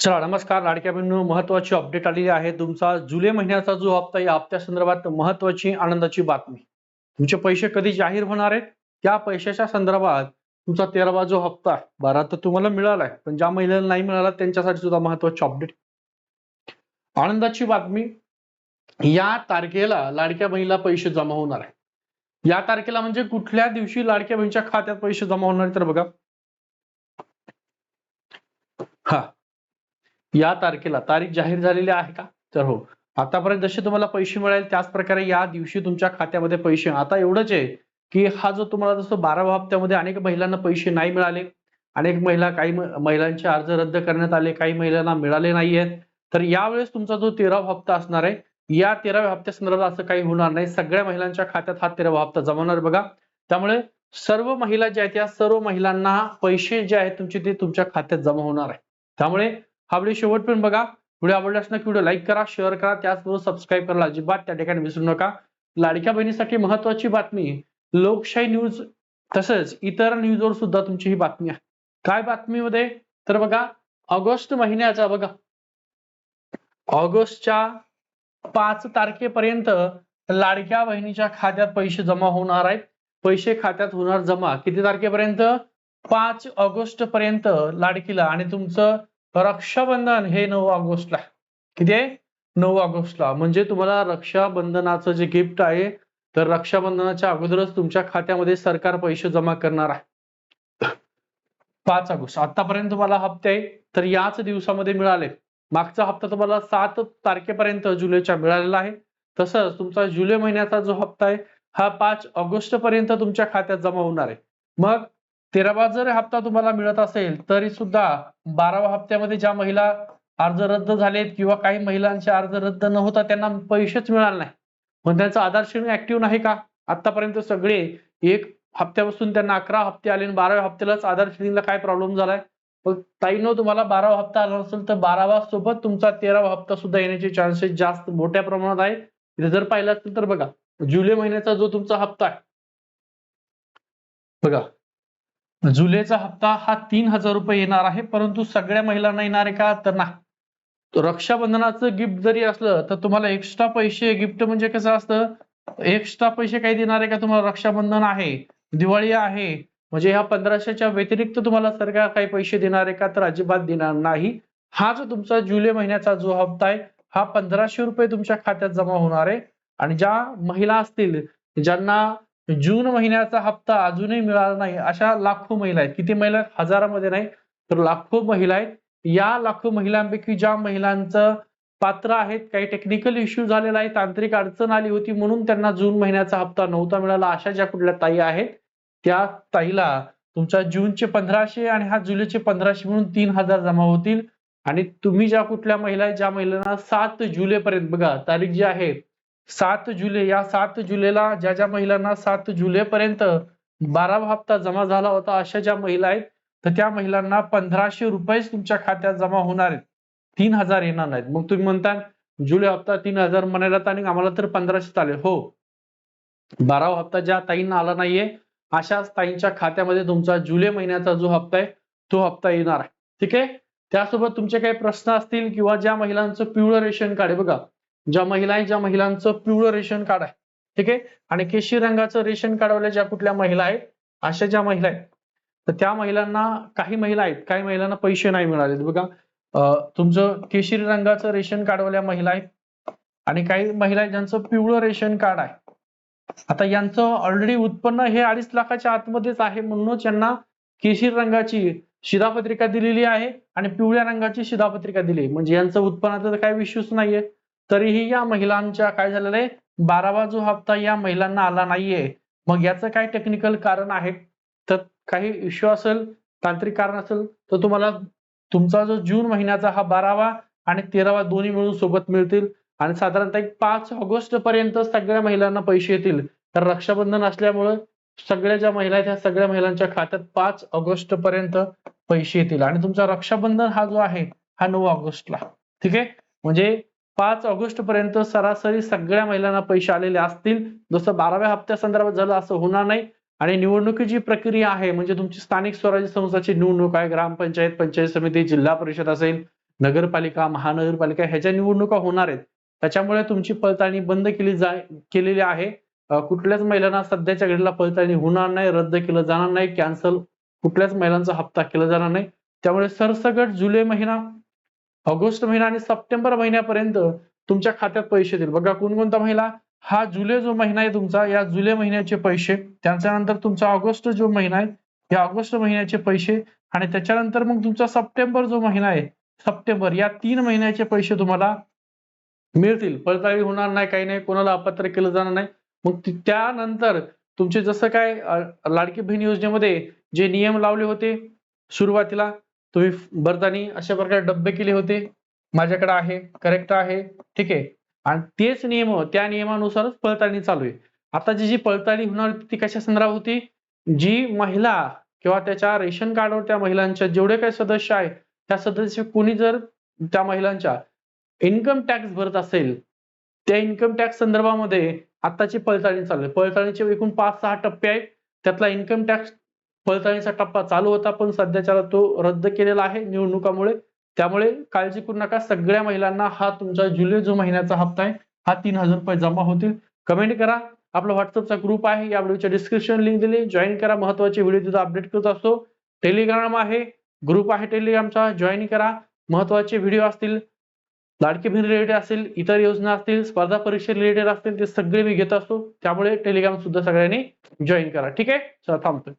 चला नमस्कार. लाडक्या बहिणीनं महत्वाची अपडेट आलेली आहे. तुमचा जुलै महिन्याचा जो हप्ता या हप्त्या संदर्भात महत्वाची आनंदाची बातमी. तुमचे पैसे कधी जाहीर होणार आहेत? त्या पैशाच्या संदर्भात तुमचा तेरावा जो हप्ता आहे बारा तर तुम्हाला मिळालाय पण ज्या महिन्याला नाही मिळाला त्यांच्यासाठी सुद्धा महत्वाची अपडेट आनंदाची बातमी या तारखेला लाडक्या बहिणीला पैसे जमा होणार आहे या तारखेला म्हणजे कुठल्या दिवशी लाडक्या बहिणीच्या खात्यात पैसे जमा होणार तर बघा. हा. या तारखेला. तारीख जाहीर झालेली आहे का? तर हो. आतापर्यंत जसे तुम्हाला पैसे मिळाले त्याच प्रकारे या दिवशी तुमच्या खात्यामध्ये पैसे. आता एवढंच आहे की हा जो तुम्हाला जसं बाराव्या हप्त्यामध्ये अनेक महिलांना पैसे नाही मिळाले अनेक महिला काही महिलांचे अर्ज रद्द करण्यात आले काही महिलांना मिळाले नाहीयेत तर यावेळेस तुमचा जो तेरावा हप्ता असणार आहे या तेराव्या हप्त्या संदर्भात असं काही होणार नाही. सगळ्या महिलांच्या खात्यात हा तेरावा हप्ता जमा होणार बघा. त्यामुळे सर्व महिला ज्या आहेत या सर्व महिलांना पैसे जे आहेत तुमचे ते तुमच्या खात्यात जमा होणार आहे. त्यामुळे हा व्हिडिओ शेवटपर्यंत बघा. व्हिडिओ आवडल्यास नक्की व्हिडिओ लाईक करा शेअर करा त्याचबरोबर सबस्क्राईब करायला अजिबात त्या ठिकाणी विसरू नका. लाडक्या बहिणीसाठी महत्वाची बातमी लोकशाही न्यूज तसंच इतर न्यूजवर सुद्धा तुमची ही बातमी आहे. काय बातमीमध्ये? तर बघा ऑगस्ट महिन्याचा बघा. ऑगस्टच्या पाच तारखेपर्यंत लाडक्या बहिणीच्या खात्यात पैसे जमा होणार आहेत. पैसे खात्यात होणार जमा. किती तारखेपर्यंत? पाच ऑगस्ट पर्यंत लाडकीला. आणि तुमचं रक्षाबंधन हे नऊ ऑगस्टला. किती आहे? नऊ ऑगस्टला. म्हणजे तुम्हाला रक्षाबंधनाचं जे गिफ्ट आहे तर रक्षाबंधनाच्या अगोदरच तुमच्या खात्यामध्ये सरकार पैसे जमा करणार आहे. पाच ऑगस्ट. आतापर्यंत तुम्हाला हप्ते आहे तर याच दिवसामध्ये मिळाले. मागचा हप्ता तुम्हाला सात तारखेपर्यंत जुलैच्या मिळालेला आहे. तसंच तुमचा जुलै महिन्याचा जो हप्ता आहे हा पाच ऑगस्ट पर्यंत तुमच्या खात्यात जमा होणार आहे. मग तेरावा जर हप्ता तुम्हाला मिळत असेल तरी सुद्धा बारावा हप्त्यामध्ये ज्या महिला अर्ज रद्द झालेत किंवा काही महिलांचे अर्ज रद्द न होता त्यांना पैसेच मिळाले नाही. पण त्यांचा आधार श्रेणी ऍक्टिव्ह नाही का? आतापर्यंत सगळे एक हप्त्यापासून त्यांना अकरा हप्ते आले आणि बाराव्या हप्त्यालाच आधार श्रेणीला काय प्रॉब्लेम झालाय? मग ताईनो तुम्हाला बारावा हप्ता आला नसेल तर बारावा सोबत तुमचा तेरावा हप्ता सुद्धा येण्याचे चान्सेस जास्त मोठ्या प्रमाणात आहे. इथे जर पाहिलं असेल तर बघा जुलै महिन्याचा जो तुमचा हप्ता आहे बघा जुलैचा हप्ता हा तीन हजार रुपये येणार आहे परंतु सगळ्या महिलांना येणार आहे का? तर नाही. रक्षाबंधनाचं गिफ्ट जरी असलं तर तुम्हाला एक्स्ट्रा पैसे गिफ्ट म्हणजे कसं असतं? एक्स्ट्रा पैसे काही देणार आहे का तुम्हाला? रक्षाबंधन आहे दिवाळी आहे म्हणजे ह्या पंधराशेच्या व्यतिरिक्त तुम्हाला सरकार काही पैसे देणार आहे का? तर अजिबात देणार नाही. हा जो तुमचा जुलै महिन्याचा जो हप्ता आहे हा पंधराशे रुपये तुमच्या खात्यात जमा होणार आहे. आणि ज्या महिला असतील ज्यांना जून महिन्याचा हप्ता अजूनही मिळाला नाही. अशा लाखो महिला आहेत. किती महिला हजारामध्ये नाही तर लाखो महिला आहेत. या लाखो महिलांपैकी ज्या महिलांचं पात्र आहेत काही टेक्निकल इश्यू झालेला आहे तांत्रिक अडचण आली होती म्हणून त्यांना जून महिन्याचा हप्ता नव्हता मिळाला. अशा ज्या कुठल्या ताई आहेत त्या ताईला तुमच्या जूनचे पंधराशे आणि हा जुलैचे पंधराशे म्हणून तीन हजार जमा होतील. आणि तुम्ही ज्या कुठल्या महिला आहेत ज्या महिलांना सात जुलैपर्यंत बघा तारीख जी आहे सात जुलै या सात जुलैला ज्या ज्या महिलांना सात जुलैपर्यंत बारावा हप्ता जमा झाला होता अशा ज्या महिला आहेत तर त्या महिलांना पंधराशे रुपयेच तुमच्या खात्यात जमा होणार आहेत. तीन हजार येणार नाहीत. मग तुम्ही म्हणता जुलै हप्ता तीन हजार म्हणायला तर आणि आम्हाला तर पंधराशे चालेल हो. बारावा हप्ता ज्या ताईंना आला नाहीये अशाच ताईंच्या खात्यामध्ये तुमचा जुलै महिन्याचा जो हप्ता आहे तो हप्ता येणार आहे. ठीक आहे? त्यासोबत तुमचे काही प्रश्न असतील किंवा ज्या महिलांचं पिवळं रेशन कार्ड आहे बघा. ज्या महिला आहेत ज्या महिलांचं पिवळं रेशन कार्ड आहे ठीक आहे? आणि केशी रंगाचं रेशन कार्डवाल्या ज्या कुठल्या महिला आहेत अशा ज्या महिला आहेत. तर त्या महिलांना काही महिला आहेत काही महिलांना पैसे नाही मिळाले बघा तुमचं केशरी रंगाचं रेशन कार्डवाल्या महिला आहेत आणि काही महिला आहेत ज्यांचं पिवळं रेशन कार्ड आहे. आता यांचं ऑलरेडी उत्पन्न हे अडीच लाखाच्या आतमध्येच आहे म्हणूनच यांना केशरी रंगाची शिधापत्रिका दिलेली आहे आणि पिवळ्या रंगाची शिधापत्रिका दिली आहे. म्हणजे यांचं उत्पन्नाचा तर काही विश्वास नाहीये. तरीही या महिलांच्या काय झालेलं आहे? बारावा जो हप्ता या महिलांना आला नाहीये. मग याचं काय टेक्निकल कारण आहे? तर काही इश्यू असेल तांत्रिक कारण असेल तर तुम्हाला तुमचा जो जून महिन्याचा हा बारावा आणि तेरावा दोन्ही मिळून सोबत मिळतील. आणि साधारणतः एक पाच ऑगस्ट पर्यंत सगळ्या महिलांना पैसे येतील. तर रक्षाबंधन असल्यामुळं सगळ्या ज्या महिला आहेत त्या सगळ्या महिलांच्या खात्यात पाच ऑगस्ट पर्यंत पैसे येतील. आणि तुमचा रक्षाबंधन हा जो आहे हा नऊ ऑगस्टला. ठीक आहे? म्हणजे पाच ऑगस्ट पर्यंत सरासरी सगळ्या महिलांना पैसे आलेले असतील. जसं बाराव्या हप्त्या संदर्भात झालं असं होणार नाही. आणि निवडणुकीची प्रक्रिया आहे म्हणजे तुमची स्थानिक स्वराज्य संस्थाची निवडणूक आहे ग्रामपंचायत पंचायत समिती जिल्हा परिषद असेल नगरपालिका महानगरपालिका ह्याच्या निवडणुका होणार आहेत त्याच्यामुळे तुमची पडताळणी बंद केली जा केलेली आहे. कुठल्याच महिलांना सध्याच्या घडीला पडताळणी होणार नाही रद्द केलं जाणार नाही कॅन्सल कुठल्याच महिलांचा हप्ता केला जाणार नाही. त्यामुळे सरसकट जुलै महिना ऑगस्ट महिना आणि सप्टेंबर महिन्यापर्यंत तुमच्या खात्यात पैसे देईल. बघा कोणकोणता महिला? हा जुलै जो महिना आहे तुमचा या जुलै महिन्याचे पैसे त्याच्यानंतर तुमचा ऑगस्ट जो महिना आहे या ऑगस्ट महिन्याचे पैसे आणि त्याच्यानंतर मग तुमचा सप्टेंबर जो महिना आहे सप्टेंबर या तीन महिन्याचे पैसे तुम्हाला मिळतील. पडताळी होणार नाही काही नाही कोणाला अपात्र केलं जाणार नाही. मग त्यानंतर तुमचे जसं काय लाडकी बहीण योजनेमध्ये जे नियम लावले होते सुरुवातीला तुम्ही भरतानी अशा प्रकारे डब्बे केले होते. माझ्याकडे आहे करेक्ट आहे ठीक आहे. आणि तेच नियम त्या नियमानुसारच पडताळणी चालू आहे. आता जी जी पडताळणी होणार ती कशा संदर्भात होती? जी महिला किंवा त्याच्या रेशन कार्डवर त्या महिलांच्या जेवढे काही सदस्य आहे त्या सदस्य कोणी जर त्या महिलांच्या इन्कम टॅक्स भरत असेल त्या इन्कम टॅक्स संदर्भामध्ये आताची पडताळणी चालू आहे. पडताळणीचे एकूण पाच सहा टप्पे आहेत. त्यातला इन्कम टॅक्स पडताळणीचा टप्पा चालू होता पण सध्याच्याला तो रद्द केलेला आहे निवडणुकामुळे. त्यामुळे काळजी करू नका सगळ्या महिलांना हा तुमचा जुलै जो महिन्याचा हप्ता आहे हा तीन हजार रुपये जमा होतील. कमेंट करा आपला व्हॉट्सअपचा ग्रुप आहे या व्हिडिओच्या डिस्क्रिप्शन लिंक दिली जॉईन करा महत्त्वाचे व्हिडिओ तिथं अपडेट करत असतो. टेलिग्राम आहे ग्रुप आहे टेलिग्रामचा जॉईन करा महत्त्वाचे व्हिडिओ असतील लाडकी बहीण रिलेटेड असतील इतर योजना असतील स्पर्धा परीक्षे रिलेटेड असतील ते सगळे मी घेत असतो. त्यामुळे टेलिग्राम सुद्धा सगळ्यांनी जॉईन करा. ठीक आहे? चला थांबतोय.